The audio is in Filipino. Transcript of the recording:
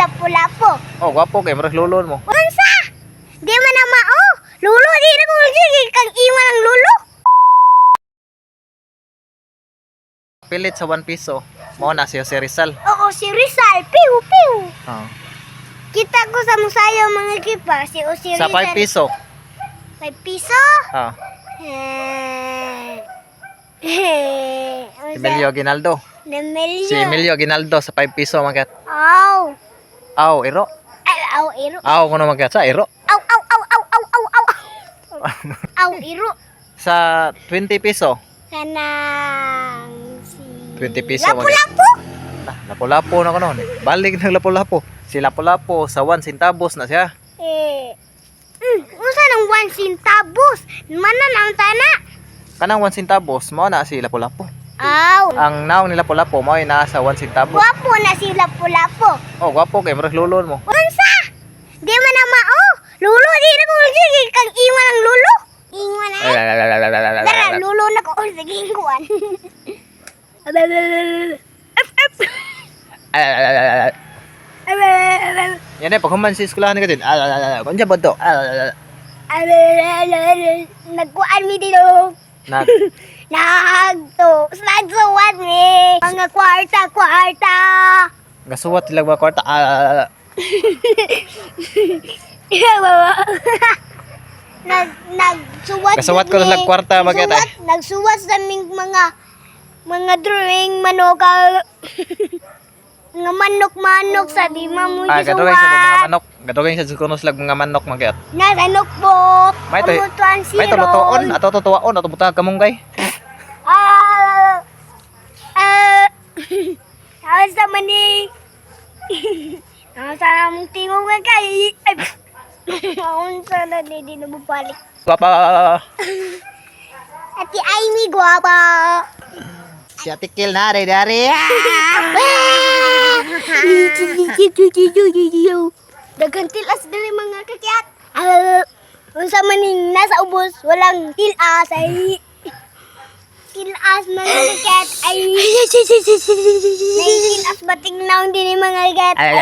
lapu-lapu. Oh, gwapo kay murag lulon mo. Unsa? Di man na mao. Lulo, di na ko sige kang iwan ang lulo. Pilit sa 1 piso. Mao na siya si Rizal. Oo, si Rizal. Piu, piu. Oh. Kita ko sa musayo mga kipa. Si o si Sa Rizal. 5 piso. 5 piso? Ah, Eh. Eh. Emilio Ginaldo. Emilio. Si Emilio Ginaldo sa 5 piso magat. Aw. Aw, iro. Aw, iro. Aw, kuno magat sa iro. Aw, aw, aw, aw, aw, aw, aw. Aw, iro. sa 20 piso. Kanang si... 20 piso, Lapu-lapu? Ah, lapo-lapo na kuno. Balik ng lapo-lapo. Si lapo-lapo sa 1 centavos na siya. Eh... Mm, unsa nang one centavos? Manan ang tana? Kanang 1 centavos, mao na si lapo-lapo. Aw. Ang naong ni lapo-lapo mao ay nasa 1 centavos. Gwapo na si Lapu-Lapu. Oh, gwapo kay murag lulon mo. Unsa? Di man na mao. Lulo, di na ko sige kang iwan ang lulo. Iwan na. Dara, lulo na ko. Sige, kuwan. Yan eh, pag human si eskwelahan ni katin. Kanya ba to? Nagkuan mi dito. Nag Nagto. Mga kwarta, kwarta. gasuwat sila mga kwarta. Ah, nag nagsuwat Kasuwat ko lang kwarta, bagay, tay. Nagsuwat- sa aming mga mga drawing manok ah, nga manok-manok sa di mo ah gadugay sa mga manok. Gadugay sa kuno sila mga manok magyat. Nasa notebook. May to- May tulutuon, ato tutuwaon, ato butang kamunggay. Ah. Hawas sa mong tingog nga kay. Hawas sa na di di na bubalik. Papa. Ati Amy guwapa. Si Ate Kil na, dari dari. Dagan tilas dali mga kakyat. Ah, unsa maning nasa ubos walang tilas ay tilas mga kakyat ay Nay tilas bating naon din yung Ay,